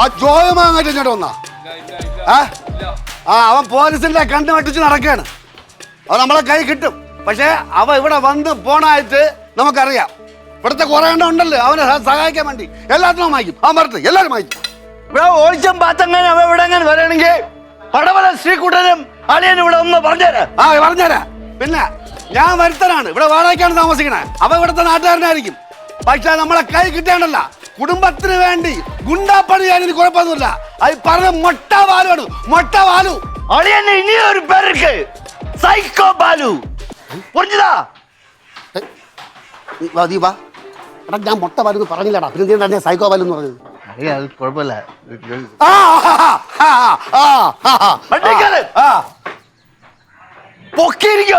ആ ജോയ മാങ്ങാറ്റ് ഇങ്ങോട്ട് വന്നാ. ആ ആ അവൻ പോലീസിന്റെ കണ്ണ് വെട്ടിച്ച് നടക്കാണ്. അവൻ നമ്മളെ കൈ കിട്ടും. പക്ഷേ അവ ഇവിടെ വന്ന് പോണായിട്ട് നമുക്കറിയാം. ഇവിടുത്തെ കുറെ എണ്ണം ഉണ്ടല്ലോ അവനെ സഹായിക്കാൻ വേണ്ടി. എല്ലാത്തിനും വാങ്ങിക്കും അവൻ മറത്ത് എല്ലാവരും വാങ്ങിക്കും ഇവിടെ ഓടിച്ചും പാത്തങ്ങനെ അവ ഇവിടെ അങ്ങനെ വരണെങ്കിൽ പടവല ശ്രീകുട്ടനും അളിയനും ഇവിടെ ഒന്ന് പറഞ്ഞുതരാം ആ പറഞ്ഞുതരാ പിന്നെ ഞാൻ വരുത്തനാണ്. ഇവിടെ വാടകയ്ക്കാണ് താമസിക്കണേ. അവ ഇവിടുത്തെ നാട്ടുകാരനായിരിക്കും. പക്ഷെ നമ്മളെ കൈ കിട്ടേണ്ടല്ല കുടുംബത്തിന് വേണ്ടി ഗുണ്ടാപ്പണി ചെയ്യാൻ എനിക്ക് കുഴപ്പമൊന്നുമില്ല. അത് പറഞ്ഞ മൊട്ട ബാലുവാണ്. മൊട്ട വാലു അളിയന്നെ ഇനി പേർക്ക്. സൈക്കോ ബാലു. പുറിഞ്ഞതാ നീ എടാ ഞാൻ മൊട്ട ബാലു പറഞ്ഞില്ലടാ. പിന്നെ തന്നെ സൈക്കോ ബാലു എന്ന് പറഞ്ഞത്? അത് കുഴപ്പമില്ല. പൊക്കിയിരിക്കും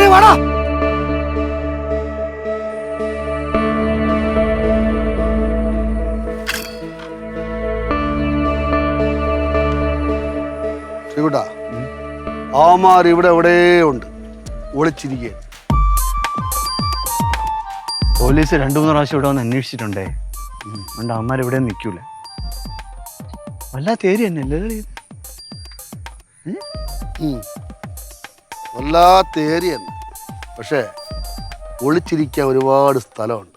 ദാ വേണോ. ശ്രീകുട്ടാ അവന്മാർ ഇവിടെ എവിടെ ഉണ്ട്? ഒളിച്ചിരിക്കുക പോലീസ് രണ്ടു മൂന്ന് പ്രാവശ്യം ഇവിടെ വന്ന് അന്വേഷിച്ചിട്ടുണ്ടേ. അതുകൊണ്ട് ആമാർ ഇവിടെ നിൽക്കൂല. വല്ലാത്ത ഏരിയ തന്നെ അല്ലേ വല്ലാത്ത പക്ഷേ ഒളിച്ചിരിക്കാൻ ഒരുപാട് സ്ഥലമുണ്ട്.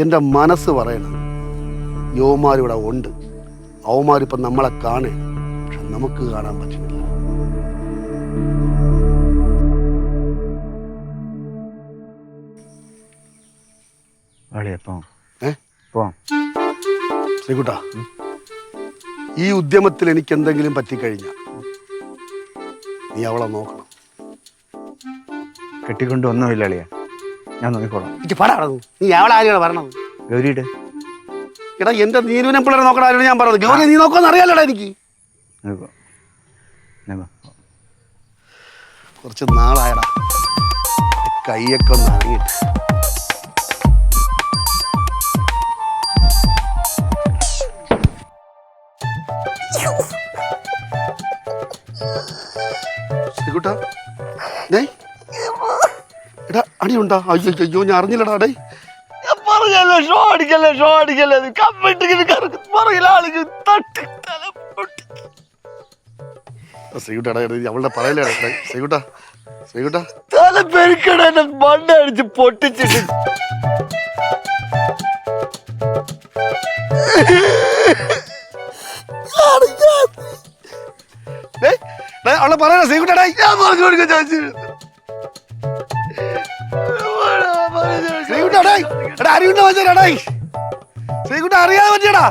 എന്റെ മനസ്സ് പറയണത് യോമാരിവിടെ ഉണ്ട്. അവന്മാരിപ്പം നമ്മളെ കാണേ. പക്ഷെ നമുക്ക് കാണാൻ പറ്റുന്നില്ല. ശ്രീകുട്ട ഈ ഉദ്യമത്തിൽ എനിക്ക് എന്തെങ്കിലും പറ്റിക്കഴിഞ്ഞാൽ നീ അവളെ നോക്കണം. കെട്ടിക്കൊണ്ട് ഒന്നുമില്ല അളിയ. ഞാൻ നോക്കിക്കോളാം. നീ അവളെ ആരെയാണ് പറഞ്ഞത്? ഗൗരിയുടെ? എടാ എന്റെ നീനുവിനെ പിള്ളേരെ നോക്കണ ആരോട് ഞാൻ പറഞ്ഞത്? ഗൗരി നീ നോക്കുമെന്ന് അറിയാലോടാ എനിക്ക്. നോക്കോ നോക്കോ കുറച്ച് നാളായടാ. കൈയൊക്കെ ഒന്ന് അനങ്ങിട്ട് ശ്രീകുട്ടാ ഡേയ്. എടാ അടിയുണ്ടാ? അയ്യോ അയ്യോ ഞാൻ അറിഞ്ഞില്ലടാ ഡേ പറഞ്ഞല്ലേ ഷോ അടിക്കല്ലേ ഷോ അടിക്കല്ലേ കമ്പിട്ടിങ്ങനെ കറക്ക് പറയില്ല ആളുകൾ തട്ടി തല പൊട്ടി. ശ്രീകുട്ടാടാ അവളുടെ പറയലേ ശ്രീകുട്ടാ ശ്രീകുട്ടാ. തല പെരുക്കണ എന്നെ മണ്ണ അടിച്ച് പൊട്ടിച്ചിട്ട്. ഡേയ്, അവളെ പറയണ ശ്രീകുട്ടാടാ ഞാൻ പറഞ്ഞു കൊടുക്കാൻ ചാൻസ് ശ്രീകുട്ടാ ഡേയ് എടാ. ശ്രീകുട്ട അറിയാതെ പറ്റിയടാ.